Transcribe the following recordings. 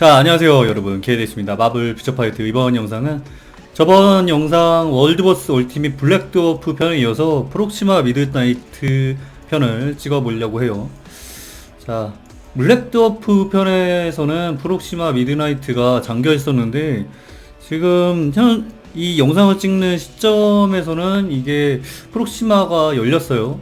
자 안녕하세요 여러분. 기회됐습니다. 마블 퓨처파이트. 이번 영상은 저번 영상 월드버스 얼티밋 블랙드워프 편에 이어서 프록시마 미드나이트 편을 찍어보려고 해요. 자 블랙드워프 편에서는 프록시마 미드나이트가 잠겨 있었는데 지금 현 이 영상을 찍는 시점에서는 이게 프록시마가 열렸어요.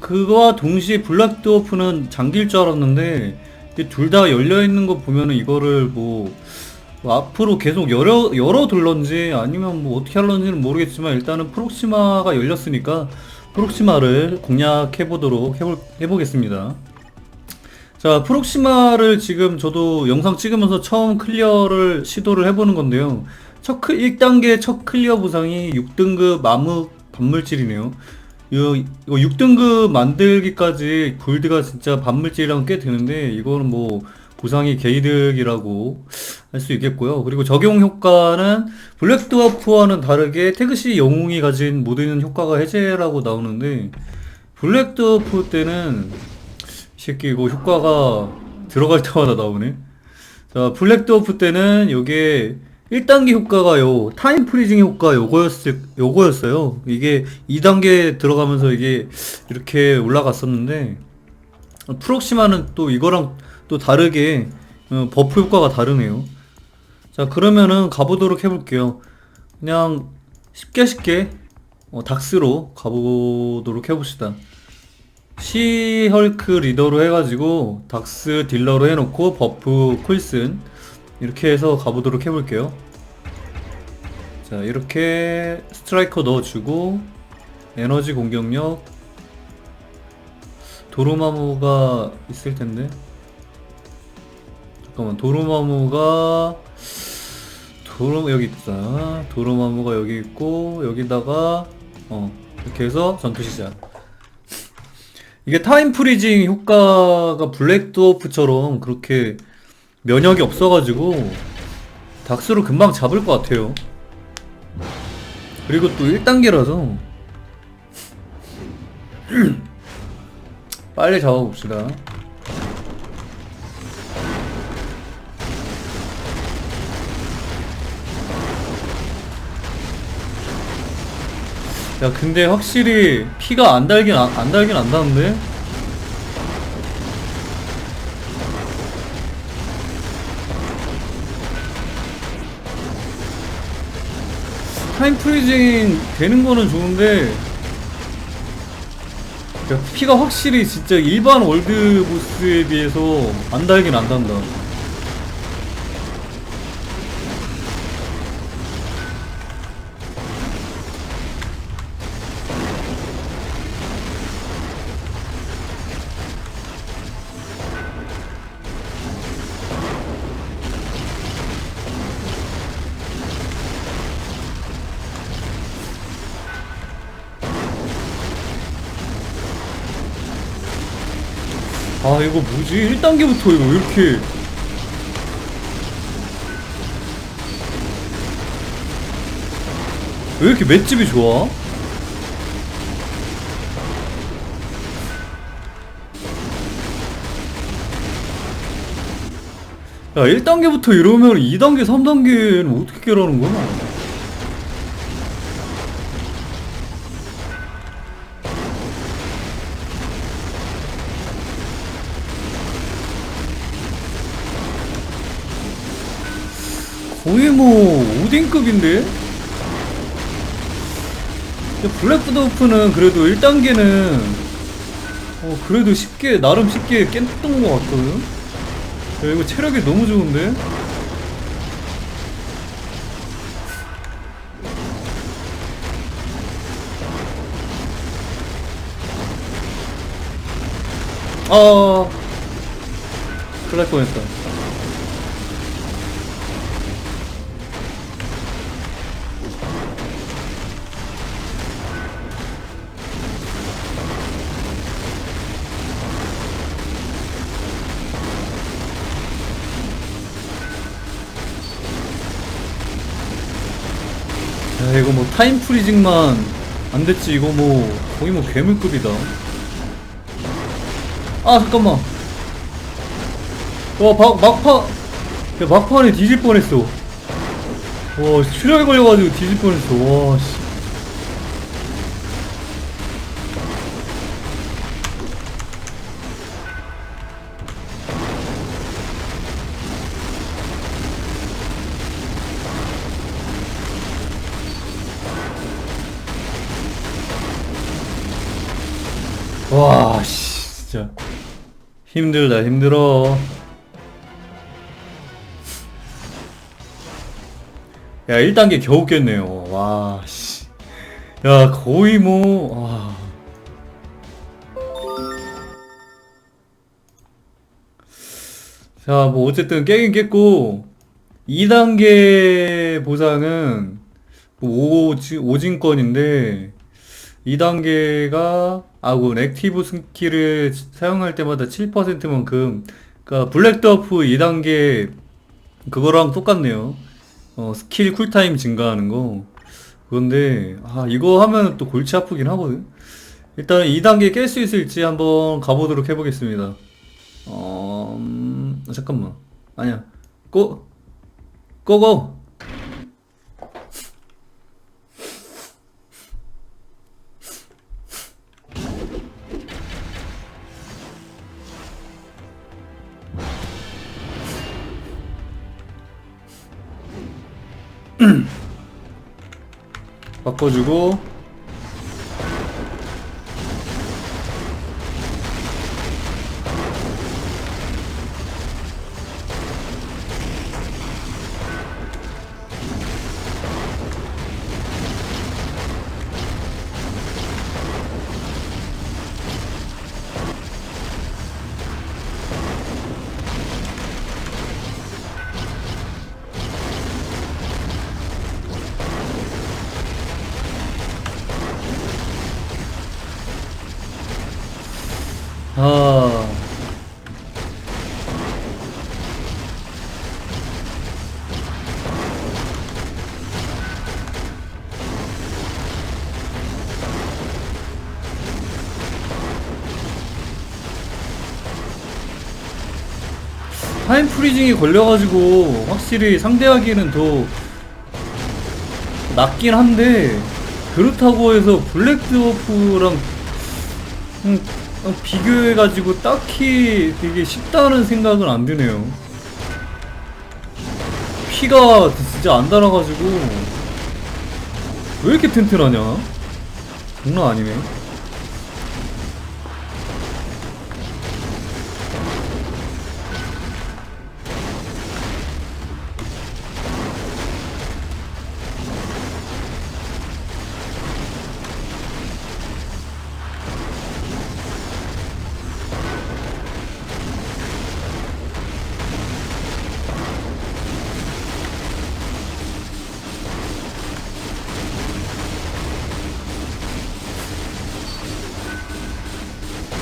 그거와 동시에 블랙드워프는 잠길 줄 알았는데 둘 다 열려 있는 거 보면은 이거를 뭐, 뭐 앞으로 계속 열어 열어 둘런지 아니면 뭐 어떻게 할런지는 모르겠지만 일단은 프록시마가 열렸으니까 프록시마를 공략해 보도록 해보겠습니다. 자, 프록시마를 지금 저도 영상 찍으면서 처음 클리어를 시도를 해보는 건데요. 첫 클, 1단계 첫 클리어 보상이 6등급 암흑 반물질이네요. 이거, 이거 6등급 만들기까지 골드가 진짜 반물질이랑 꽤 되는데 이거는 뭐 보상이 개이득이라고 할 수 있겠고요. 그리고 적용 효과는 블랙드워프와는 다르게 태그시 영웅이 가진 모든 효과가 해제라고 나오는데 블랙드워프 때는 이 새끼 이거 효과가 들어갈 때마다 나오네. 자, 블랙드워프 때는 요게 1단계 효과가 요 타임 프리징 효과 요거였을 요거였어요. 이게 2단계 들어가면서 이게 이렇게 올라갔었는데 프록시마는 또 이거랑 또 다르게 어, 버프 효과가 다르네요. 자 그러면은 가보도록 해볼게요. 그냥 쉽게 쉽게 어, 닥스로 가보도록 해봅시다. 시헐크 리더로 해가지고 닥스 딜러로 해놓고 버프 콜슨 이렇게 해서 가보도록 해볼게요. 자, 이렇게 스트라이커 넣어주고, 에너지 공격력, 도로마무가 있을 텐데. 잠깐만, 도로마무가, 도로, 여기 있다. 도로마무가 여기 있고, 여기다가, 어, 이렇게 해서 전투 시작. 이게 타임 프리징 효과가 블랙드워프처럼 그렇게 면역이 없어가지고 닥스로 금방 잡을 것 같아요. 그리고 또 1단계라서 빨리 잡아봅시다. 야 근데 확실히 피가 안 달긴 안, 안 달긴 안다는데 타임 프리징 되는 거는 좋은데 야, 피가 확실히 진짜 일반 월드 보스에 비해서 안 달긴 안 단다. 아 이거 뭐지? 1단계부터 이거 왜 이렇게 왜 이렇게 맷집이 좋아? 야 1단계부터 이러면 2단계 3단계는 어떻게 깨라는 거야? 거의 뭐 오딘급인데? 블랙드워프는 그래도 1단계는 어 그래도 쉽게 나름 쉽게 깼던 것 같거든? 야 이거 체력이 너무 좋은데? 아 큰일 날 뻔했다 야 이거 뭐 타임 프리징만 안 됐지 이거 뭐 거의 뭐 괴물급이다 아 잠깐만 와 막, 막파 야, 막판에 뒤질 뻔했어. 와, 출혈 걸려가지고 뒤질 뻔했어. 와, 씨. 힘들다, 힘들어. 야, 1단계 겨우 깼네요. 와, 씨. 야, 거의 뭐, 와. 자, 뭐, 어쨌든 깨긴 깼고, 2단계 보상은, 뭐 오지, 오진권인데, 2단계가, 아군 액티브 스킬을 사용할 때마다 7%만큼, 그니까, 블랙드워프 2단계, 그거랑 똑같네요. 어, 스킬 쿨타임 증가하는 거. 그런데, 아, 이거 하면 또 골치 아프긴 하거든. 일단 2단계 깰 수 있을지 한번 가보도록 해보겠습니다. 어, 음, 잠깐만. 아니야. 고, 고고! 바꿔주고 프리징이 걸려가지고 확실히 상대하기에는 더 낫긴 한데 그렇다고 해서 블랙드워프랑 음, 어, 비교해가지고 딱히 되게 쉽다는 생각은 안 드네요. 피가 진짜 안 달아가지고 왜 이렇게 튼튼하냐? 장난 아니네.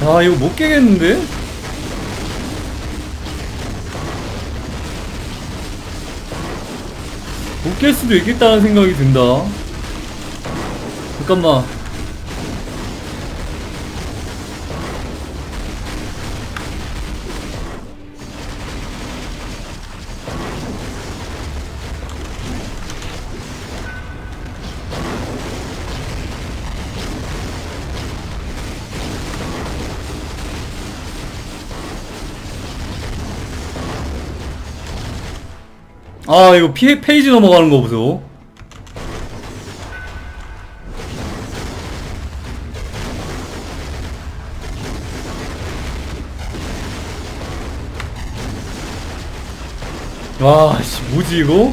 아 이거 못 깨겠는데? 못 깰 수도 있겠다는 생각이 든다. 잠깐만. 아 이거 피, 페이지 넘어가는 거 보소. 와, 씨, 뭐지, 이거?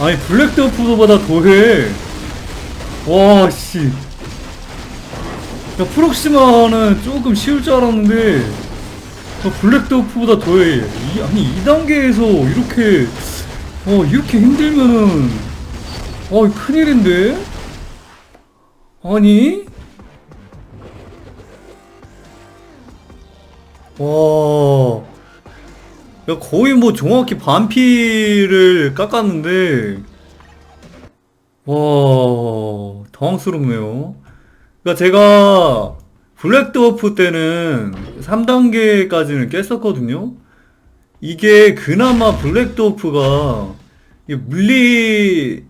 아니, 블랙드워프보다 더해. 와, 씨. 야, 프록시마는 조금 쉬울 줄 알았는데, 어, 블랙드워프보다 더해. 이, 아니, 2단계에서 이렇게, 어, 이렇게 힘들면은, 어, 큰일인데? 아니? 와. 야, 거의 뭐 정확히 반피를 깎았는데, 와, 당황스럽네요. 그니까 제가 블랙드워프 때는 3단계까지는 깼었거든요. 이게 그나마 블랙드워프가 물리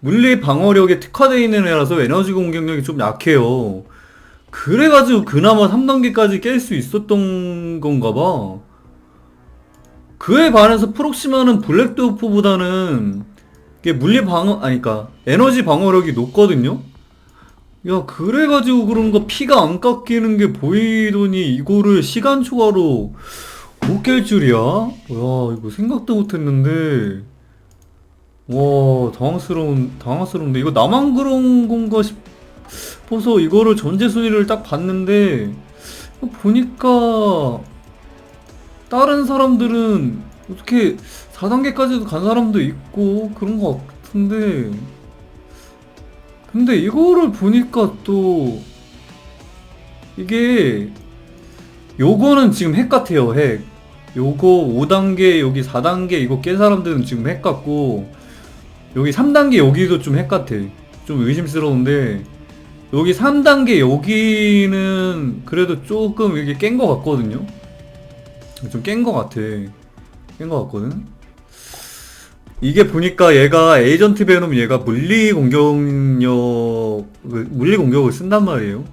물리 방어력에 특화되어 있는 애라서 에너지 공격력이 좀 약해요. 그래가지고 그나마 3단계까지 깰 수 있었던 건가 봐. 그에 반해서 프록시마는 블랙드워프보다는 물리 방어, 아니, 그니까, 에너지 방어력이 높거든요? 야, 그래가지고 그런가 피가 안 깎이는 게 보이더니 이거를 시간 초과로 못 깰 줄이야? 야, 이거 생각도 못 했는데. 와, 당황스러운, 당황스러운데. 이거 나만 그런 건가 싶어서 이거를 전체 순위를 딱 봤는데, 보니까, 다른 사람들은 어떻게 4단계까지도 간 사람도 있고, 그런 것 같은데, 근데 이거를 보니까 또, 이게, 요거는 지금 핵 같아요, 핵. 요거 5단계, 여기 4단계 이거 깬 사람들은 지금 핵 같고, 여기 3단계 여기도 좀 핵 같아. 좀 의심스러운데, 여기 3단계 여기는 그래도 조금 이게 깬 것 같거든요? 좀 깬 것 같아. 깬 것 같거든? 이게 보니까 얘가 에이전트 베놈 얘가 물리 공격력, 그 물리 공격을 쓴단 말이에요.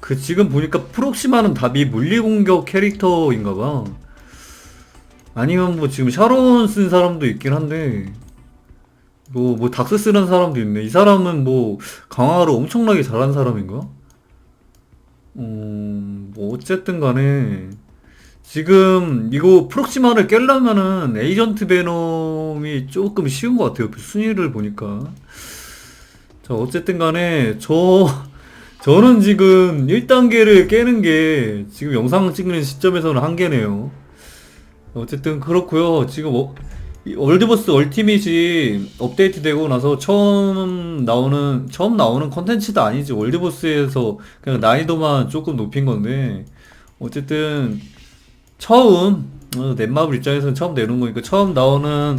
그 지금 보니까 프록시마는 답이 물리 공격 캐릭터인가 봐. 아니면 뭐 지금 샤론 쓴 사람도 있긴 한데, 뭐, 뭐 닥스 쓰는 사람도 있네. 이 사람은 뭐 강화를 엄청나게 잘한 사람인가? 음, 뭐 어쨌든 간에 지금 이거 프록시마를 깰려면은 에이전트 베놈이 조금 쉬운 것 같아요. 그 순위를 보니까. 자, 어쨌든 간에 저 저는 지금 1단계를 깨는 게 지금 영상 찍는 시점에서는 한계네요. 어쨌든 그렇고요. 지금 어, 이 월드버스 얼티밋이 업데이트 되고 나서 처음 나오는 처음 나오는 컨텐츠도 아니지. 월드버스에서 그냥 난이도만 조금 높인 건데 어쨌든 처음 어, 넷마블 입장에서는 처음 내는 거니까 처음 나오는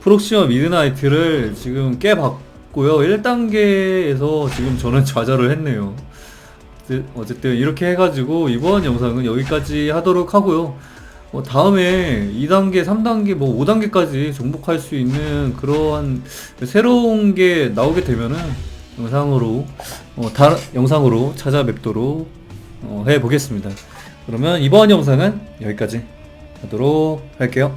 프록시마 미드나이트를 지금 깨봤고요. 1단계에서 지금 저는 좌절을 했네요. 어째- 어쨌든 이렇게 해가지고 이번 영상은 여기까지 하도록 하고요. 어, 다음에 2단계, 3단계, 뭐 5단계까지 정복할 수 있는 그러한 새로운 게 나오게 되면은 영상으로 어, 다른 영상으로 찾아뵙도록 어, 해보겠습니다. 그러면 이번 영상은 여기까지 하도록 할게요.